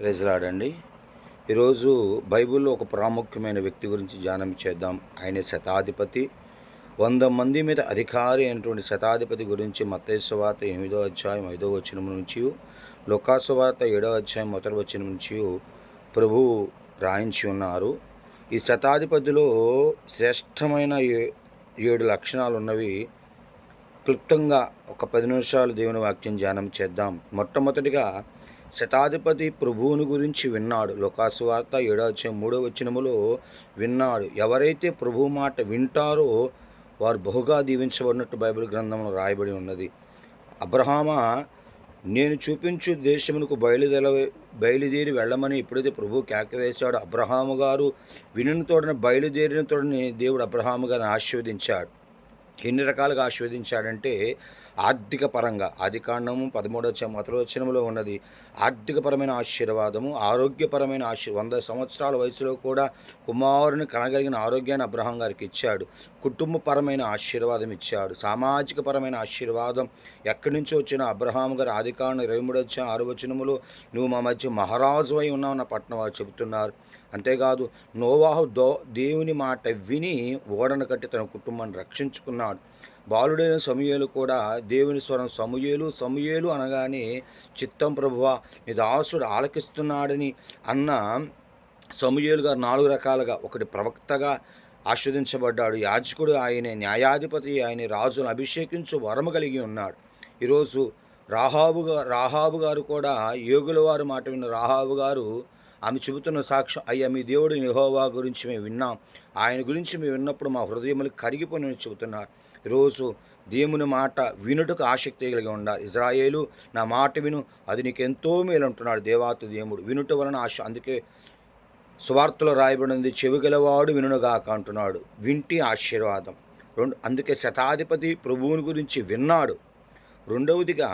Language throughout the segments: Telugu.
ప్రజలాడండి ఈరోజు బైబిల్లో ఒక ప్రాముఖ్యమైన వ్యక్తి గురించి ధ్యానం చేద్దాం. ఆయన శతాధిపతి. వంద మంది మీద అధికారి అయినటువంటి శతాధిపతి గురించి మతేశ్వార్త ఎనిమిదో అధ్యాయం ఐదో వచనం నుంచి లోకాసువార్త ఏడో అధ్యాయం మొదటి వచనం నుంచి ప్రభు రాయించి ఉన్నారు. ఈ శతాధిపతిలో శ్రేష్టమైన ఏ- ఏడు లక్షణాలు ఉన్నవి. క్లుప్తంగా ఒక పది నిమిషాలు దేవుని వాక్యం ధ్యానం చేద్దాం. మొట్టమొదటిగా శతాధిపతి ప్రభువుని గురించి విన్నాడు. లోకాసు వార్త ఏడో మూడో వచనములో విన్నాడు. ఎవరైతే ప్రభు మాట వింటారో వారు బహుగా దీవించబడినట్టు బైబిల్ గ్రంథంలో రాయబడి ఉన్నది. అబ్రహామ నేను చూపించు దేశమునకు బయలుదేర బయలుదేరి వెళ్ళమని ఎప్పుడైతే ప్రభు కేకవేశాడు. అబ్రహాము గారు వినిన తోడని బయలుదేరిన తోడని దేవుడు అబ్రహాము గారిని ఆశీర్వదించాడు. ఎన్ని రకాలుగా ఆశీర్వదించాడంటే ఆర్థిక పరంగా ఆదికాండము పదమూడవ ఉన్నది. ఆర్థికపరమైన ఆశీర్వాదము ఆరోగ్యపరమైన ఆశీ వంద సంవత్సరాల వయసులో కూడా కుమారుని కనగలిగిన ఆరోగ్యాన్ని అబ్రహం గారికి ఇచ్చాడు. కుటుంబపరమైన ఆశీర్వాదం ఇచ్చాడు. సామాజికపరమైన ఆశీర్వాదం ఎక్కడి నుంచి వచ్చిన అబ్రహాం గారు ఆదికాండ ఇరవై మూడు వచ్చే ఆరు వచనములో నువ్వు మా మధ్య మహారాజు అయి ఉన్నావు నా పట్టణం వారు చెబుతున్నారు. అంతేకాదు నోవాహు దో దేవుని మాట విని ఓడను కట్టి తన కుటుంబాన్ని రక్షించుకున్నాడు. బాలుడైన సమూయేలు కూడా దేవుని స్వరం సమూయేలు సమూయేలు అనగానే చిత్తం ప్రభువ నీ దాసుడు ఆలకిస్తున్నాడని అన్న సమూయేలు గారు నాలుగు రకాలుగా ఒకటి ప్రవక్తగా ఆస్వాదించబడ్డాడు యాజకుడు ఆయన న్యాయాధిపతి ఆయన రాజును అభిషేకించు వరము కలిగి ఉన్నాడు. ఈరోజు రాహాబు రాహాబు గారు కూడా యోగుల వారు మాట విన్న రాహాబు గారు ఆమె చెబుతున్న సాక్ష్యం అయ్యా మీ దేవుడు నిహోవా గురించి మేము విన్నాం. ఆయన గురించి మేము విన్నప్పుడు మా హృదయములు కరిగిపోయిన చెబుతున్నారు. ఈరోజు దేవుని మాట వినుటకు ఆసక్తి కలిగి ఉండాలి ఇజ్రాయేలు నా మాట విను అది నీకు ఎంతో మేలు అంటున్నాడు దేవాతు దేవుడు. వినుట వలన ఆశ అందుకే సువార్తలో రాయబడింది చెవిగలవాడు వినుగాక అంటున్నాడు. వింటి ఆశీర్వాదం. రెండు అందుకే శతాధిపతి ప్రభువుని గురించి విన్నాడు. రెండవదిగా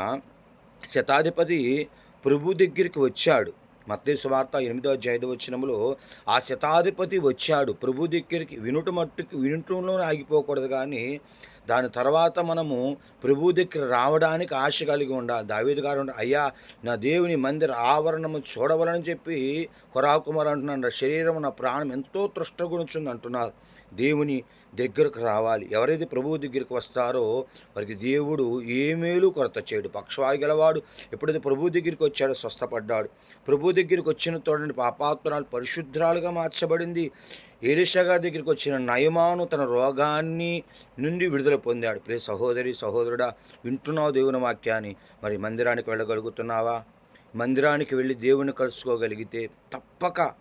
శతాధిపతి ప్రభు దగ్గరికి వచ్చాడు. మత్తే సువార్త ఎనిమిదో అధ్యాయ వచ్చినములో ఆ శతాధిపతి వచ్చాడు. ప్రభు దగ్గరికి వినుట మట్టుకు వినటంలో ఆగిపోకూడదు కానీ దాని తర్వాత మనము ప్రభు దగ్గర రావడానికి ఆశ కలిగి ఉండాలి. దావేది గారు అయ్యా నా దేవుని మందిర ఆవరణము చూడవలని చెప్పి కొరాకుమార్ అంటున్నాడు. నా శరీరం నా ప్రాణం ఎంతో తృష్టగుణించింది అంటున్నారు. దేవుని దగ్గరకు రావాలి. ఎవరైతే ప్రభువు దగ్గరికి వస్తారో వారికి దేవుడు ఏ మేలు కొరత చేయడు. పక్షవాయు గలవాడు ఎప్పుడైతే ప్రభు దగ్గరికి వచ్చాడో స్వస్థపడ్డాడు. ప్రభు దగ్గరికి వచ్చిన తోడని పాపాత్మరాలు పరిశుద్ధరాలుగా మార్చబడింది. ఏలిషా గారి దగ్గరికి వచ్చిన నయమాను తన రోగాన్ని నుండి విడుదల పొందాడు. ప్రే సహోదరి సహోదరుడా వింటున్నావు దేవుని వాక్యాన్ని. మరి మందిరానికి వెళ్ళగలుగుతున్నావా? మందిరానికి వెళ్ళి దేవుని కలుసుకోగలిగితే తప్పక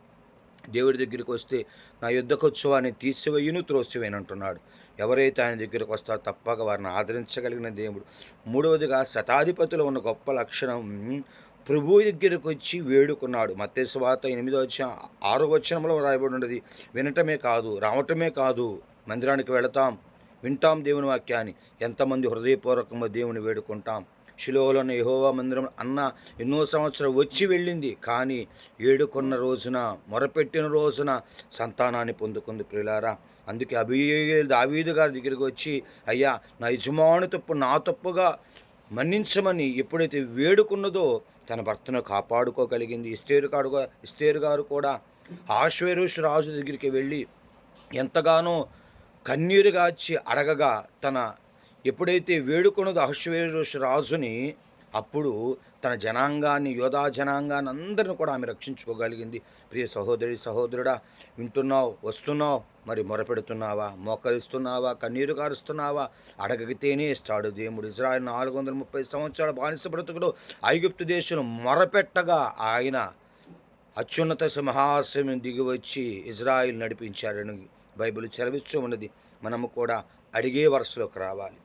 దేవుడి దగ్గరికి వస్తే నా యుద్ధకు వచ్చువాన్ని తీసివేయును త్రోసివేనంటున్నాడు ఎవరైతే ఆయన దగ్గరకు వస్తారో తప్పక వారిని ఆదరించగలిగిన దేవుడు. మూడవదిగా శతాధిపతిలో ఉన్న గొప్ప లక్షణం ప్రభు దగ్గరకు వచ్చి వేడుకున్నాడు. మత్తేశ్వాత ఎనిమిదో వచ్చిన ఆరో వచనంలో రాయబడి ఉన్నది. వినటమే కాదు రావటమే కాదు మందిరానికి వెళతాం. వింటాం దేవుని వాక్యాన్ని. ఎంతమంది హృదయపూర్వకంగా దేవుని వేడుకుంటాం. శిలోలోని యహోవా మందిరం అన్న ఎన్నో సంవత్సరం వచ్చి వెళ్ళింది. కానీ ఏడుకున్న రోజున మొరపెట్టిన రోజున సంతానాన్ని పొందుకుంది ప్రియులారా. అందుకే అభి దావీదు గారి దగ్గరికి వచ్చి అయ్యా నా యజమాని తప్పు నా తప్పుగా మన్నించమని ఎప్పుడైతే వేడుకున్నదో తన భర్తను కాపాడుకోగలిగింది. ఇస్తేరు గారు ఇస్తేరు గారు కూడా ఆశ్వేరుష్ రాజు దగ్గరికి వెళ్ళి ఎంతగానో కన్నీరుగాచి అడగగా తన ఎప్పుడైతే వేడుకొనదో అహశ్వేరుష రాజుని అప్పుడు తన జనాంగాన్ని యోధా జనాంగాన్ని అందరిని కూడా ఆమె రక్షించుకోగలిగింది. ప్రియ సహోదరి సహోదరుడా వింటున్నావు వస్తున్నావు మరి మొరపెడుతున్నావా మోకరిస్తున్నావా కన్నీరు కారుస్తున్నావా? అడగగితేనే ఇస్తాడు దేవుడు. ఇజ్రాయల్ నాలుగు వందల ముప్పై సంవత్సరాల బానిస బ్రతుకుడు ఐగుప్తు దేశం మొరపెట్టగా ఆయన అత్యున్నత సింహాసనం దిగి వచ్చి ఇజ్రాయిల్ నడిపించాడని బైబిల్ చదివిస్తూ ఉన్నది. మనము కూడా అడిగే వరుసలోకి రావాలి.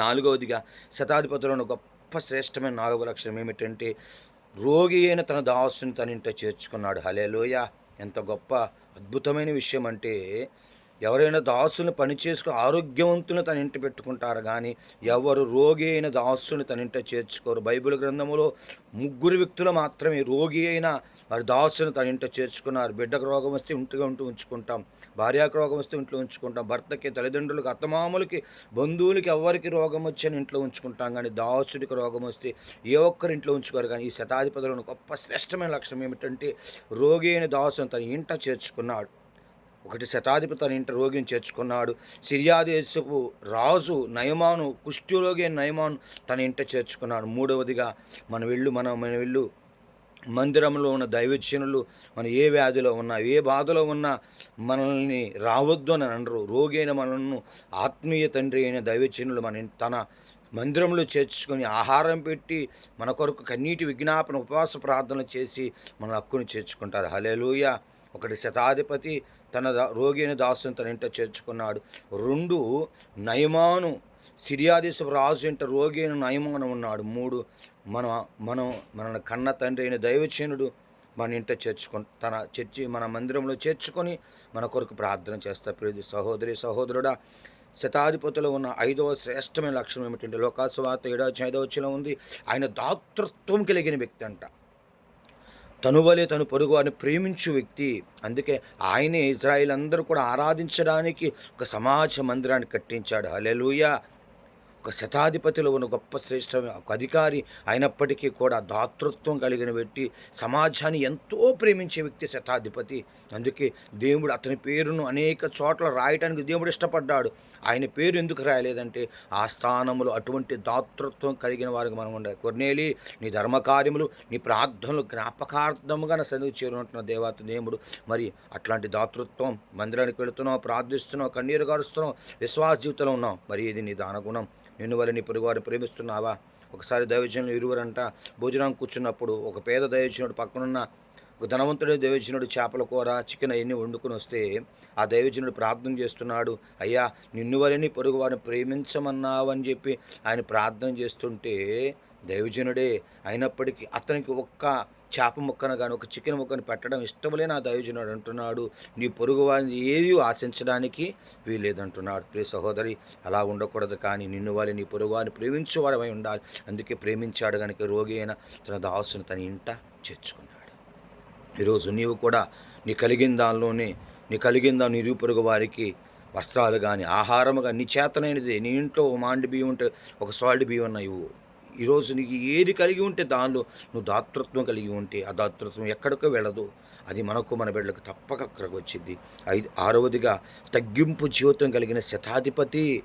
నాలుగవదిగా శతాధిపతులను గొప్ప శ్రేష్టమైన నాలుగో లక్షణం ఏమిటంటే రోగి అయిన తన దాసుని తన ఇంట చేర్చుకున్నాడు. హలేలోయ ఎంత గొప్ప అద్భుతమైన విషయం అంటే ఎవరైనా దాసుని పని చేసుకుని ఆరోగ్యవంతుని తన ఇంటి పెట్టుకుంటారు కానీ ఎవరు రోగి అయిన దాసుని తన ఇంట చేర్చుకోరు. బైబిల్ గ్రంథములో ముగ్గురు వ్యక్తులు మాత్రమే రోగి అయిన వారి దాసుని తన ఇంట చేర్చుకున్నారు. బిడ్డకు రోగం వస్తే ఇంటిగా ఉంటూ ఉంచుకుంటాం. భార్యకు రోగం వస్తే ఇంట్లో ఉంచుకుంటాం. భర్తకి తల్లిదండ్రులకు అత్తమామలకి బంధువులకి ఎవరికి రోగం వచ్చని ఇంట్లో ఉంచుకుంటాం కానీ దాసుడికి రోగం వస్తే ఏ ఒక్కరి ఇంట్లో ఉంచుకోరు కానీ ఈ శతాధిపతులను గొప్ప శ్రేష్టమైన లక్షణం ఏమిటంటే రోగి అయిన దాసుని తన ఇంట చేర్చుకున్నాడు. ఒకటి శతాధిపతి తన ఇంట రోగిని చేర్చుకున్నాడు. సిరియాదేశపు రాజు నయమాను కుష్ఠరోగి నయమాను తన ఇంట చేర్చుకున్నాడు. మూడవదిగా మన వెళ్ళు మన మన వెళ్ళు మందిరంలో ఉన్న దైవజనులు మన ఏ వ్యాధిలో ఉన్నా ఏ బాధలో ఉన్నా మనల్ని రావద్దు అని అనరు. రోగి అయిన మనల్ని ఆత్మీయ తండ్రి అయిన దైవజనులు మన తన మందిరంలో చేర్చుకొని ఆహారం పెట్టి మన కొరకు కన్నీటి విజ్ఞాపన ఉపవాస ప్రార్థనలు చేసి మన హక్కును చేర్చుకుంటారు. హలేలుయ ఒకటి శతాధిపతి తన దా- దాసుని తన ఇంట చేర్చుకున్నాడు. రెండు నయమాను సిరియాదేశపు రాజు ఇంట రోగి అయిన నయమాను ఉన్నాడు. మూడు మన మనం మన కన్న తండ్రి అయిన దైవచేనుడు మన ఇంట చేర్చుకొని తన చర్చి మన మందిరంలో చేర్చుకొని మన కొరకు ప్రార్థన చేస్తా. ప్రియ సహోదరి సహోదరుడా శతాధిపతిలో ఉన్న ఐదవ శ్రేష్టమైన లక్షణం ఏమిటంటే లోకాసువార్త ఏడవ ఐదవ వచ్చిన ఉంది. ఆయన దాతృత్వం కలిగిన వ్యక్తి అంట. తను వలె తను పొరుగు అని ప్రేమించు వ్యక్తి. అందుకే ఆయనే ఇజ్రాయిల్ అందరూ కూడా ఆరాధించడానికి ఒక సమాజ మందిరాన్ని కట్టించాడు. హలెలుయా ఒక శతాధిపతిలో ఉన్న గొప్ప శ్రేష్ఠ ఒక అధికారి అయినప్పటికీ కూడా దాతృత్వం కలిగిన వ్యక్తి సమాజాన్ని ఎంతో ప్రేమించే వ్యక్తి శతాధిపతి. అందుకే దేవుడు అతని పేరును అనేక చోట్ల రాయటానికి దేవుడు ఇష్టపడ్డాడు. ఆయన పేరు ఎందుకు రాయలేదంటే ఆ స్థానంలో అటువంటి దాతృత్వం కలిగిన వారికి మనం ఉండాలి. కొన్నేలి నీ ధర్మకార్యములు నీ ప్రార్థనలు జ్ఞాపకార్థముగా నా సన్నిధి చేరుకుంటున్న దేవాత దేవుడు. మరి అట్లాంటి దాతృత్వం మందిరానికి వెళుతున్నావు ప్రార్థిస్తున్నావు కన్నీరు కారుస్తున్నావు విశ్వాస జీవితంలో ఉన్నావు. మరి ఇది నీ దానగుణం నిన్ను వల్ల నీ ప్రేమిస్తున్నావా? ఒకసారి దైవజనులు ఇరువురంట భోజనం కూర్చున్నప్పుడు ఒక పేద దైవజనుడు పక్కనున్న ఒక ధనవంతుడు దైవజనుడు చేపల కూర చికెన్ అవన్నీ వండుకొని వస్తే ఆ దైవజనుడు ప్రార్థన చేస్తున్నాడు అయ్యా నిన్ను వలని పొరుగు వారిని చెప్పి ఆయన ప్రార్థన చేస్తుంటే దైవజనుడే అయినప్పటికీ అతనికి ఒక్క చేప ముక్కను కానీ ఒక చికెన్ ముక్కను పెట్టడం ఇష్టములే నా దైవజనుడు అంటున్నాడు. నీ పొరుగు వారిని ఏది ఆశించడానికి వీలేదంటున్నాడు ప్రియ సహోదరి అలా ఉండకూడదు కానీ నిన్ను వాళ్ళు నీ పొరుగు వారిని ప్రేమించేవారమై ఉండాలి. అందుకే ప్రేమించాడు కనుక రోగి అయిన తన దాసును తన ఇంట చేర్చుకున్నాడు. ఈరోజు నీవు కూడా నీ కలిగిన దానిలోనే నీ కలిగిన దాని ఇరుగు పొరుగు వారికి వస్త్రాలు కానీ ఆహారము కానీ నీ చేతనైనది నీ ఇంట్లో మాండి బియ్యం ఉంటే ఒక సాల్ట్ బియ్యం ఉన్నాయి ఈరోజు నీకు ఏది కలిగి ఉంటే దానిలో నువ్వు దాతృత్వం కలిగి ఉంటే ఆ దాతృత్వం ఎక్కడికో వెళ్ళదు. అది మనకు మన బిడ్డలకు తప్పక అక్కడికి వచ్చింది. ఐదు ఆరవదిగా తగ్గింపు జీవితం కలిగిన శతాధిపతి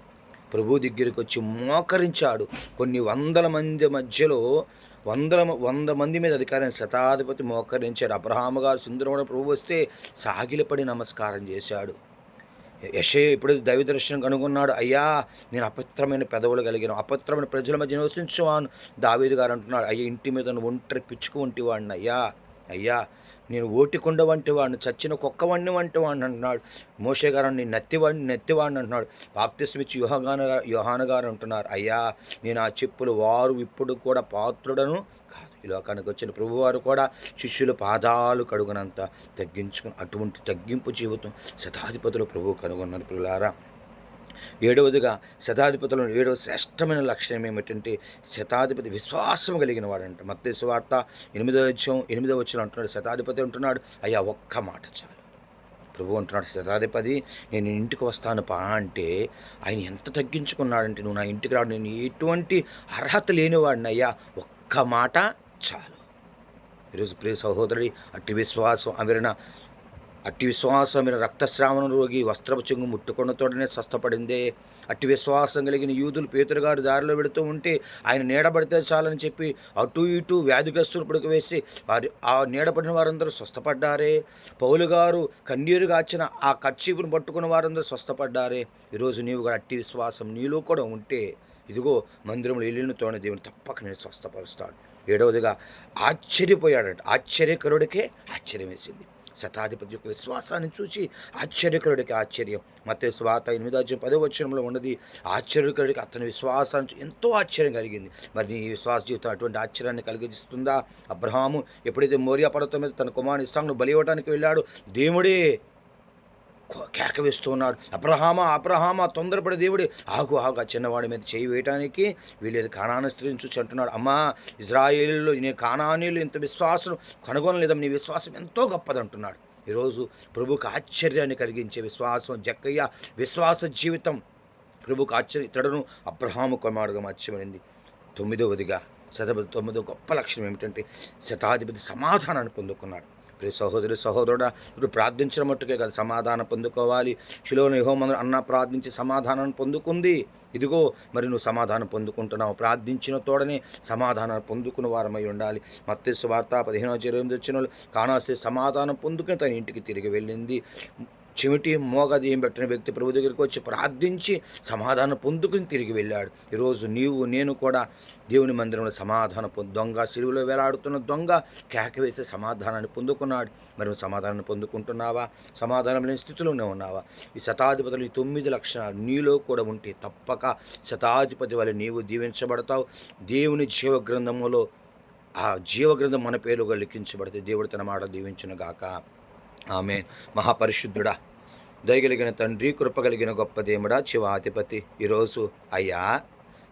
ప్రభు దగ్గరికి వచ్చి మోకరించాడు. కొన్ని వందల మంది మధ్యలో వందల వంద మంది మీద అధికారం శతాధిపతి మోకరించాడు. అబ్రహాము గారు సుందరముడు ప్రభు వస్తే సాగిలపడి నమస్కారం చేశాడు. యశయ ఇప్పుడు దైవ దర్శనం కనుగొన్నాడు. అయ్యా నేను అపవిత్రమైన పెదవులు కలిగిన అపవిత్రమైన ప్రజల మధ్య నివసించువాను. దావేది గారు అంటున్నాడు అయ్యా ఇంటి మీద ఒంటరి పిచ్చుకు వంటివాడిని అయ్యా. అయ్యా నేను ఓటికుండ వంటి వాడిని చచ్చిన కుక్క వండి వంటి వాడిని అంటున్నాడు. మోషే గారు నేను నెత్తివాడిని నెత్తివాడిని అంటున్నాడు. బాప్తిస్మిచ్చి యుహగాన యుహాన గారు అంటున్నారు. అయ్యా నేను ఆ చెప్పులు వారు ఇప్పుడు కూడా పాత్రుడను కాదు ఈ లోకానికి వచ్చిన ప్రభువారు కూడా శిష్యుల పాదాలు కడుగునంత తగ్గించుకుని అటువంటి తగ్గింపు జీవితం శతాధిపతులు ప్రభువు కనుగొన్నారు పిల్లారా ఏడవదిగా శతాధిపతులు ఏడవ శ్రేష్టమైన లక్షణం ఏమిటంటే శతాధిపతి విశ్వాసం కలిగిన వాడంట. మత్తేసు వార్త ఎనిమిదో వచ్చం ఎనిమిదో వచ్చిన అంటున్నాడు. శతాధిపతి అంటున్నాడు అయ్యా ఒక్క మాట చాలు. ప్రభు అంటున్నాడు శతాధిపతి నేను ఇంటికి వస్తాను పా అంటే ఆయన ఎంత తగ్గించుకున్నాడంటే నువ్వు నా ఇంటికి రాడు. నేను ఎటువంటి అర్హత లేనివాడిని అయ్యా. ఒక్క మాట చాలు. ఈరోజు ప్రియ సహోదరుడి అట్టి విశ్వాసం అవిరణ అట్టి విశ్వాసం మీద రక్తస్రావణ రోగి వస్త్రపు చెంగు ముట్టుకున్నతోడనే స్వస్థపడిందే. అట్టి విశ్వాసం కలిగిన యూదులు పేతురు గారు దారిలో పెడుతూ ఉంటే ఆయన నీడబడితే చాలని చెప్పి అటు ఇటు వ్యాధిగ్రస్తులు పడుకు వేసి వారి ఆ నీడపడిన వారందరూ స్వస్థపడ్డారే. పౌలు గారు కన్నీరు ఆ కర్చీపును పట్టుకున్న వారందరూ స్వస్థపడ్డారే. ఈరోజు నీవు కూడా అట్టి విశ్వాసం నీలో కూడా ఉంటే ఇదిగో మందిరంలో ఇల్లుతోనే దేవుని తప్పక నేను స్వస్థపరుస్తాడు. ఏడవదిగా ఆశ్చర్యపోయాడంట. ఆశ్చర్యకరుడికే ఆశ్చర్యం వేసింది శతాధిపతి యొక్క విశ్వాసాన్ని చూసి ఆశ్చర్యకరుడికి ఆశ్చర్యం. మతే స్వాత ఎనిమిదో అధ్యాయం పదో వచనంలో ఉన్నది ఆశ్చర్యకరుడికి అతని విశ్వాసాన్ని ఎంతో ఆశ్చర్యం కలిగింది. మరి నీ విశ్వాస జీవితం అటువంటి ఆశ్చర్యాన్ని కలిగిస్తుందా? అబ్రహాము ఎప్పుడైతే మోరియా పర్వతం మీద తన కుమారుని ఇస్తాను బలి ఇవ్వడానికి వెళ్ళాడు దేవుడే కేక వేస్తూ ఉన్నాడు అబ్రహామా తొందరపడి దేవుడి. ఆగు ఆగు ఆ చిన్నవాడి మీద చేయి వేయటానికి వీళ్ళు కానాన స్త్రీని చూసి అంటున్నాడు. అమ్మా ఇజ్రాయేలీలో నేను కానానీలు ఇంత విశ్వాసం కనుగొనలేదమ్మ నీ విశ్వాసం ఎంతో గొప్పదంటున్నాడు. ఈరోజు ప్రభుకు ఆశ్చర్యాన్ని కలిగించే విశ్వాసం జక్కయ్య విశ్వాస జీవితం. ప్రభుకు ఆశ్చర్య ఇతడును అబ్రహాము కుమారుడుగా మార్చబడింది. తొమ్మిదవదిగా శతపతి తొమ్మిదో గొప్ప లక్షణం ఏమిటంటే శతాధిపతి సమాధానాన్ని పొందుకున్నాడు. ప్రియ సహోదరి సహోదరుడా ఇప్పుడు ప్రార్థించిన మట్టుకే కదా సమాధానం పొందుకోవాలి. శిలోని హోమం అన్న ప్రార్థించి సమాధానం పొందుకుంది. ఇదిగో మరి నువ్వు సమాధానం పొందుకుంటున్నావు. ప్రార్థించిన తోడనే సమాధానం పొందుకున్న వారమై ఉండాలి. మత్స్సు వార్త పదిహేనవ ఇరవై ఎనిమిది వచ్చిన వాళ్ళు కానాస్తే సమాధానం పొందుకుని తన ఇంటికి తిరిగి వెళ్ళింది. చెమిటి మోగదీయం పెట్టిన వ్యక్తి ప్రభు దగ్గరికి వచ్చి ప్రార్థించి సమాధానం పొందుకుని తిరిగి వెళ్ళాడు. ఈరోజు నీవు నేను కూడా దేవుని మందిరంలో సమాధానం పొందు దొంగ సిలువలో వేలాడుతున్న దొంగ కేక వేసే సమాధానాన్ని పొందుకున్నాడు. మరి సమాధానాన్ని సమాధానం పొందుకుంటున్నావా? సమాధానం లేని స్థితిలోనే ఉన్నావా? ఈ శతాధిపతులు ఈ తొమ్మిది లక్షణాలు నీలో కూడా ఉంటే తప్పక శతాధిపతి వల్ల నీవు దీవించబడతావు. దేవుని జీవ గ్రంథములో ఆ జీవగ్రంథం మన పేరుగా లిఖించబడితే దేవుడు తన మాట దీవించును గాక ఆమె మహాపరిశుద్ధుడా దయగలిగిన తండ్రి కృపగలిగిన గొప్ప దేవుడా శివాధిపతి. ఈరోజు అయ్యా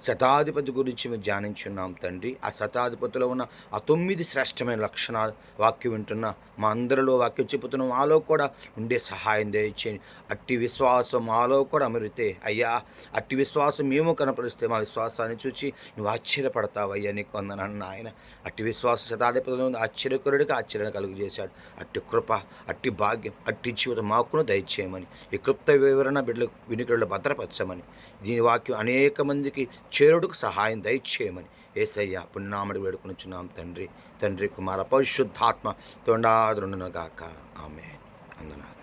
శతాధిపతి గురించి మేము ధ్యానించున్నాం తండ్రి. ఆ శతాధిపతిలో ఉన్న ఆ తొమ్మిది శ్రేష్టమైన లక్షణాలు వాక్యం వింటున్న మా అందరిలో వాక్యం చెబుతున్న. మాలో కూడా ఉండే సహాయం దయచేయండి. అట్టి విశ్వాసం మాలో కూడా అమరితే అయ్యా. అట్టి విశ్వాసం మేము కనపరిస్తే మా విశ్వాసాన్ని చూచి నువ్వు ఆశ్చర్యపడతావయ్యా నీకు అందనన్న ఆయన అట్టి విశ్వాస శతాధిపతిలో ఉంది ఆశ్చర్యకరుడికి ఆశ్చర్యం కలుగు చేశాడు అట్టి కృప అట్టి భాగ్యం అట్టి జీవితం మాకును దయచేయమని ఈ క్లుప్త వివరణ బిడ్డలు వినికిడలు భద్రపరచమని దీని వాక్యం అనేక మందికి చేరుడుకు సహాయం దయచేయమని ఏసయ్య పున్నామడి వేడుకొనిచున్నాం. తండ్రి తండ్రి కుమార పరిశుద్ధాత్మ తొండాదురునుగాక ఆమె అందనాలు